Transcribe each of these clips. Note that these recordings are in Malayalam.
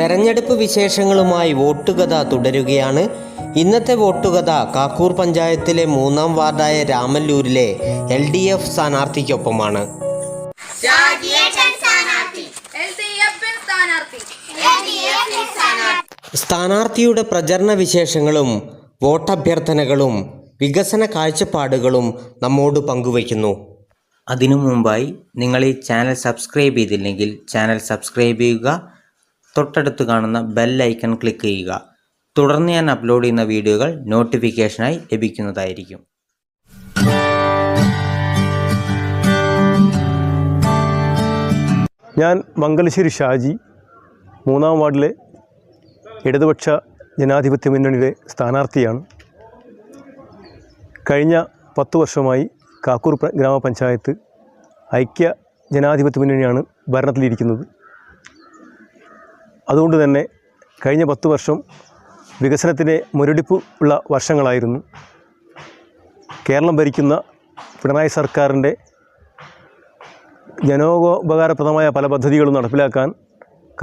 തെരഞ്ഞെടുപ്പ് വിശേഷങ്ങളുമായി വോട്ടുകഥ തുടരുകയാണ്. ഇന്നത്തെ വോട്ടുകഥ കാക്കൂർ പഞ്ചായത്തിലെ മൂന്നാം വാർഡായ രാമല്ലൂരിലെ എൽ ഡി എഫ് സ്ഥാനാർത്ഥിക്കൊപ്പമാണ്. സ്ഥാനാർത്ഥിയുടെ പ്രചരണ വിശേഷങ്ങളും വോട്ടഭ്യർത്ഥനകളും വികസന കാഴ്ചപ്പാടുകളും നമ്മോട് പങ്കുവയ്ക്കുന്നു. അതിനു മുമ്പായി നിങ്ങൾ ഈ ചാനൽ സബ്സ്ക്രൈബ് ചെയ്തില്ലെങ്കിൽ ചാനൽ സബ്സ്ക്രൈബ് ചെയ്യുക തൊട്ടടുത്ത് കാണുന്ന ബെൽ ഐക്കൺ ക്ലിക്ക് ചെയ്യുക. തുടർന്ന് ഞാൻ അപ്ലോഡ് ചെയ്യുന്ന വീഡിയോകൾ നോട്ടിഫിക്കേഷനായി ലഭിക്കുന്നതായിരിക്കും. ഞാൻ മംഗലശ്ശേരി ഷാജി മൂന്നാം വാർഡിലെ ഇടതുപക്ഷ ജനാധിപത്യ മുന്നണിയുടെ സ്ഥാനാർത്ഥിയാണ്. കഴിഞ്ഞ പത്ത് വർഷമായി കാക്കൂർ ഗ്രാമപഞ്ചായത്ത് ഐക്യ ജനാധിപത്യ മുന്നണിയാണ് ഭരണത്തിലിരിക്കുന്നത്. അതുകൊണ്ട് തന്നെ കഴിഞ്ഞ പത്ത് വർഷം വികസനത്തിന്റെ മുരടിപ്പ് ഉള്ള വർഷങ്ങളായിരുന്നു. കേരളം ഭരിക്കുന്ന പിണറായി സർക്കാരിന്റെ ജനോപകാരപ്രദമായ പല പദ്ധതികളും നടപ്പിലാക്കാൻ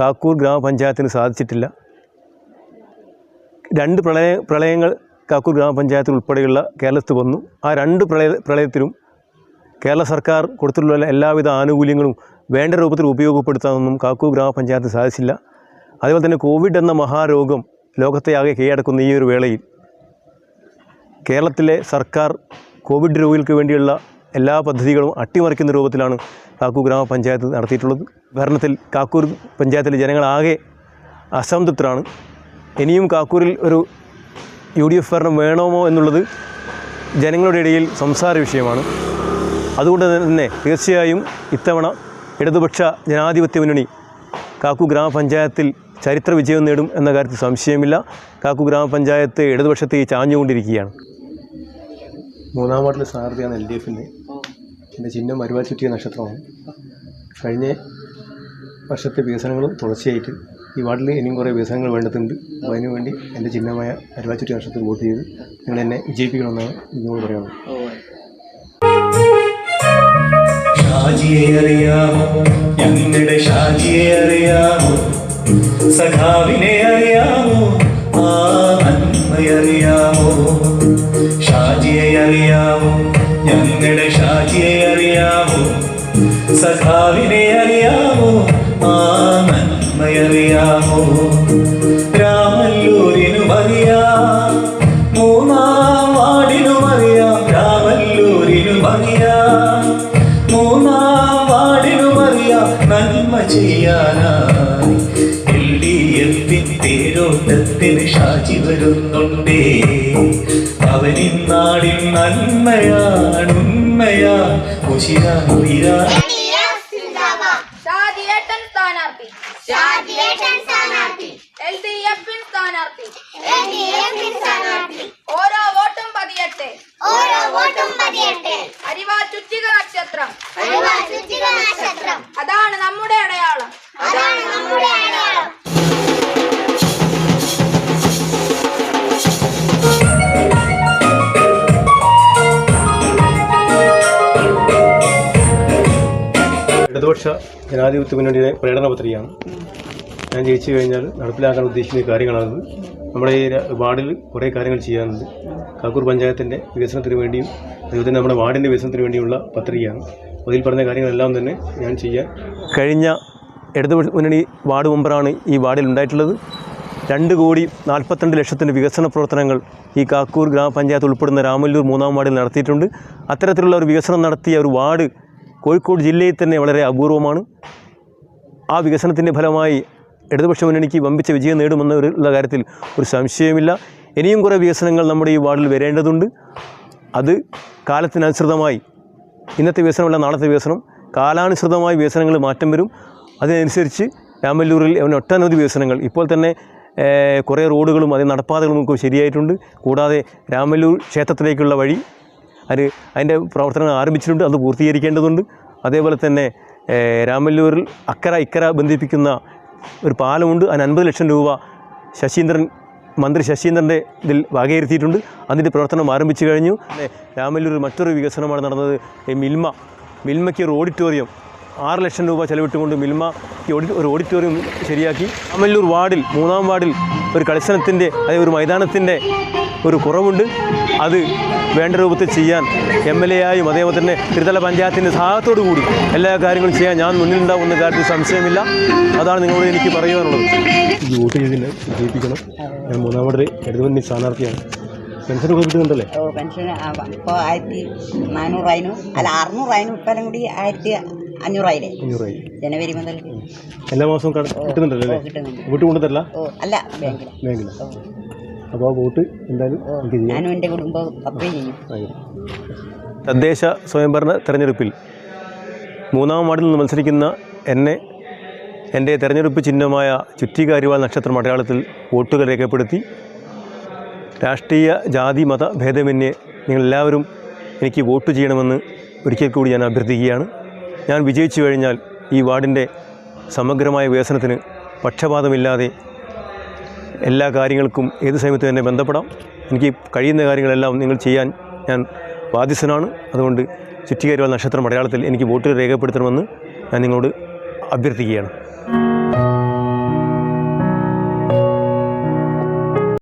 കാക്കൂർ ഗ്രാമപഞ്ചായത്തിന് സാധിച്ചിട്ടില്ല. രണ്ട് പ്രളയ പ്രളയങ്ങൾ കാക്കൂർ ഗ്രാമപഞ്ചായത്തിൽ ഉൾപ്പെടെയുള്ള കേരളത്തിൽ വന്നു. ആ രണ്ട് പ്രളയ പ്രളയത്തിലും കേരള സർക്കാർ കൊടുത്തിട്ടുള്ള എല്ലാവിധ ആനുകൂല്യങ്ങളും വേണ്ട രൂപത്തിൽ ഉപയോഗപ്പെടുത്താനൊന്നും കാക്കൂർ ഗ്രാമപഞ്ചായത്തിന് സാധിച്ചില്ല. അതുപോലെ തന്നെ കോവിഡ് എന്ന മഹാരോഗം ലോകത്തെ ആകെ കീഴടക്കുന്ന ഈ ഒരു വേളയിൽ കേരളത്തിലെ സർക്കാർ കോവിഡ് രോഗികൾക്ക് വേണ്ടിയുള്ള എല്ലാ പദ്ധതികളും അട്ടിമറിക്കുന്ന രൂപത്തിലാണ് കാക്കൂർ ഗ്രാമപഞ്ചായത്ത് നടത്തിയിട്ടുള്ളത്. ഭരണത്തിൽ കാക്കൂർ പഞ്ചായത്തിലെ ജനങ്ങളാകെ അസംതൃപ്തരാണ്. ഇനിയും കാക്കൂരിൽ ഒരു യു ഡി എഫ് ഭരണം വേണമോ എന്നുള്ളത് ജനങ്ങളുടെ ഇടയിൽ സംസാര വിഷയമാണ്. അതുകൊണ്ട് തന്നെ തീർച്ചയായും ഇത്തവണ ഇടതുപക്ഷ ജനാധിപത്യ മുന്നണി കാക്കു ഗ്രാമപഞ്ചായത്തിൽ ചരിത്ര വിജയം നേടും എന്ന കാര്യത്തിൽ സംശയമില്ല. കാക്കു ഗ്രാമപഞ്ചായത്ത് ഇടതുപക്ഷത്തെ ചാഞ്ഞുകൊണ്ടിരിക്കുകയാണ്. മൂന്നാം വാർഡിലെ സ്ഥാനാർത്ഥിയാണ് എൽ ഡി എഫിന്റെ. എന്റെ ചിഹ്നം അരുവാ ചുറ്റിയ നക്ഷത്രമാണ്. കഴിഞ്ഞ വർഷത്തെ വികസനങ്ങളും തുടർച്ചയായിട്ട് ഈ വാർഡിൽ ഇനിയും കുറേ വികസനങ്ങൾ വേണ്ടതുണ്ട്. അപ്പോൾ അതിനുവേണ്ടി എന്റെ ചിഹ്നമായ അരുവാ ചുറ്റിയ നക്ഷത്രത്തിൽ വോട്ട് ചെയ്ത് നിങ്ങൾ എന്നെ വിജയിപ്പിക്കണമെന്നാണ് നിങ്ങളോട് പറയുന്നത് ഷാജിയെ അറിയാമോ? ഞങ്ങളുടെ ഷാജിയെ അറിയാമോ? സഖാവിനെ അറിയാമോ? ആ നന്മയറിയാമോ ഷാജിയെ അറിയാമോ? ഞങ്ങളുടെ ഷാജിയെ അറിയാമോ? സഖാവിനെ അറിയാമോ? ആ നന്മയറിയാമോ രാമല്ലൂരിനും നന്മ ചെയ്യാനായി എൽ ഡി എഫിൻ തേരോട്ടത്തിന് ഷാജി വരുന്നുണ്ടേ. അവനി നന്മയാണ് ഉണ്മയാ. ഉശിരാ സ്ഥാനാർത്ഥി. എൽ ഡി എഫിൻ സ്ഥാനാർത്ഥി. സ്ഥാനാർത്ഥി. ഇടതുപക്ഷ ജനാധിപത്യ മുന്നണിയുടെ പ്രകടന പത്രികയാണ് ഞാൻ ജയിച്ചു കഴിഞ്ഞാൽ നടപ്പിലാക്കാൻ ഉദ്ദേശിക്കുന്ന കാര്യങ്ങളാണ് നമ്മുടെ ഈ വാർഡിൽ കുറേ കാര്യങ്ങൾ ചെയ്യാനുണ്ട്. കാക്കൂർ പഞ്ചായത്തിന്റെ വികസനത്തിന് വേണ്ടിയും അതുപോലെ തന്നെ നമ്മുടെ വാർഡിന്റെ വികസനത്തിന് വേണ്ടിയുള്ള പത്രികയാണ്. അതിൽ പറഞ്ഞ കാര്യങ്ങളെല്ലാം തന്നെ ഞാൻ ചെയ്യാൻ കഴിഞ്ഞ ഇടതുപക്ഷ മുന്നണി വാർഡ് മെമ്പറാണ് ഈ വാർഡിൽ ഉണ്ടായിട്ടുള്ളത്. രണ്ട് കോടി നാൽപ്പത്തിരണ്ട് ലക്ഷത്തിന്റെ വികസന പ്രവർത്തനങ്ങൾ ഈ കാക്കൂർ ഗ്രാമപഞ്ചായത്ത് ഉൾപ്പെടുന്ന രാമല്ലൂർ മൂന്നാം വാർഡിൽ നടത്തിയിട്ടുണ്ട്. അത്തരത്തിലുള്ള ഒരു വികസനം നടത്തിയ ഒരു വാർഡ് കോഴിക്കോട് ജില്ലയിൽ തന്നെ വളരെ അപൂർവമാണ്. ആ വികസനത്തിന്റെ ഫലമായി ഇടതുപക്ഷ മുന്നണിക്ക് വമ്പിച്ച വിജയം നേടുമെന്ന ഒരു ഉള്ള കാര്യത്തിൽ ഒരു സംശയമില്ല ഇനിയും കുറേ വികസനങ്ങൾ നമ്മുടെ ഈ വാർഡിൽ വരേണ്ടതുണ്ട്. അത് കാലത്തിനനുസൃതമായി ഇന്നത്തെ വികസനമല്ല നാളത്തെ വികസനം. കാലാനുസൃതമായി വികസനങ്ങൾ മാറ്റം വരും. അതിനനുസരിച്ച് രാമല്ലൂരിൽ ഒട്ടനവധി വികസനങ്ങൾ. ഇപ്പോൾ തന്നെ കുറേ റോഡുകളും അതേ നടപ്പാതകളും ഒക്കെ ശരിയായിട്ടുണ്ട്. കൂടാതെ രാമല്ലൂർ ക്ഷേത്രത്തിലേക്കുള്ള വഴി അത് അതിന്റെ പ്രവർത്തനങ്ങൾ ആരംഭിച്ചിട്ടുണ്ട് അത് പൂർത്തീകരിക്കേണ്ടതുണ്ട്. അതേപോലെ തന്നെ രാമല്ലൂരിൽ അക്കര ഇക്കര ബന്ധിപ്പിക്കുന്ന ഒരു പാലമുണ്ട്. അതിന് അൻപത് ലക്ഷം രൂപ ശശീന്ദ്രൻ മന്ത്രി ശശീന്ദ്രന്റെ ഇതിൽ വകയിരുത്തിയിട്ടുണ്ട്. അതിന്റെ പ്രവർത്തനം ആരംഭിച്ചു കഴിഞ്ഞു. രാമല്ലൂർ മറ്റൊരു വികസനമാണ് നടന്നത്. മിൽമ മിൽമയ്ക്ക് ഒരു ഓഡിറ്റോറിയം ആറ് ലക്ഷം രൂപ ചെലവിട്ടുകൊണ്ട് മിൽമ ഈ ഓഡി ഒരു ഓഡിറ്റോറിയം ശരിയാക്കി. രാമല്ലൂർ വാർഡിൽ മൂന്നാം വാർഡിൽ ഒരു കളിസ്ഥലത്തിന്റെ അതായത് ഒരു മൈതാനത്തിന്റെ ഒരു കുറവുണ്ട്. അത് വേണ്ട രൂപത്തിൽ ചെയ്യാൻ എം എൽ എ ആയും അതേപോലെ തന്നെ ത്രിതല പഞ്ചായത്തിന്റെ സഹായത്തോടു കൂടി എല്ലാ കാര്യങ്ങളും ചെയ്യാൻ ഞാൻ മുന്നിലുണ്ടാവുന്ന കാര്യത്തിൽ സംശയമില്ല. അതാണ് നിങ്ങളോട് എനിക്ക് പറയുവാനുള്ളത് ഈ വോട്ട് ചെയ്തിന് ജയിപ്പിക്കണം. ഞാൻ മൂന്നാം വാർഡിൽ ഇടതുമുന്നണി സ്ഥാനാർത്ഥിയാണ്. പെൻഷൻ കൊടുക്കുന്നുണ്ടല്ലേ ഓ പെൻഷൻ ഇപ്പോൾ ആയിരത്തി നാനൂറായിനും അല്ല അറുന്നൂറായിനും ഇപ്പം കൂടി ആയിരത്തി അഞ്ഞൂറായില്ലേ അഞ്ഞൂറായി. ജനുവരി മുതൽ. എല്ലാ മാസവും കട- കിട്ടുന്നുണ്ടല്ലോ ഓ അല്ലേ കിട്ടുന്നുണ്ട്. വീട്ടിൽ കൊണ്ടുതരല്ല ഓ അല്ല ബാങ്കിൽ ബാങ്കിൽ അപ്പോൾ വോട്ട് എന്തായാലും ഞാനും എന്റെ കുടുംബം അപ്ലൈ ചെയ്യും. തദ്ദേശ സ്വയംഭരണ തെരഞ്ഞെടുപ്പിൽ മൂന്നാം വാർഡിൽ നിന്ന് മത്സരിക്കുന്ന എന്നെ എന്റെ തെരഞ്ഞെടുപ്പ് ചിഹ്നമായ ചുറ്റികാരിവാൾ നക്ഷത്രം അടയാളത്തിൽ വോട്ടുകൾ രേഖപ്പെടുത്തി രാഷ്ട്രീയ ജാതി മത ഭേദമന്യേ നിങ്ങളെല്ലാവരും എനിക്ക് വോട്ട് ചെയ്യണമെന്ന് ഒരിക്കൽ കൂടി ഞാൻ അഭ്യർത്ഥിക്കുകയാണ്. ഞാൻ വിജയിച്ചു കഴിഞ്ഞാൽ ഈ വാർഡിന്റെ സമഗ്രമായ വികസനത്തിന് പക്ഷപാതമില്ലാതെ എല്ലാ കാര്യങ്ങൾക്കും ഏത് സമയത്തും എന്നെ ബന്ധപ്പെടാം. എനിക്ക് കഴിയുന്ന കാര്യങ്ങളെല്ലാം നിങ്ങൾ ചെയ്യാൻ ഞാൻ ബാധ്യസ്ഥനാണ്. അതുകൊണ്ട് ചുറ്റികരുവ നക്ഷത്രം അടയാളത്തിൽ എനിക്ക് വോട്ട് രേഖപ്പെടുത്തണമെന്ന് ഞാൻ നിങ്ങളോട് അഭ്യർത്ഥിക്കുകയാണ്.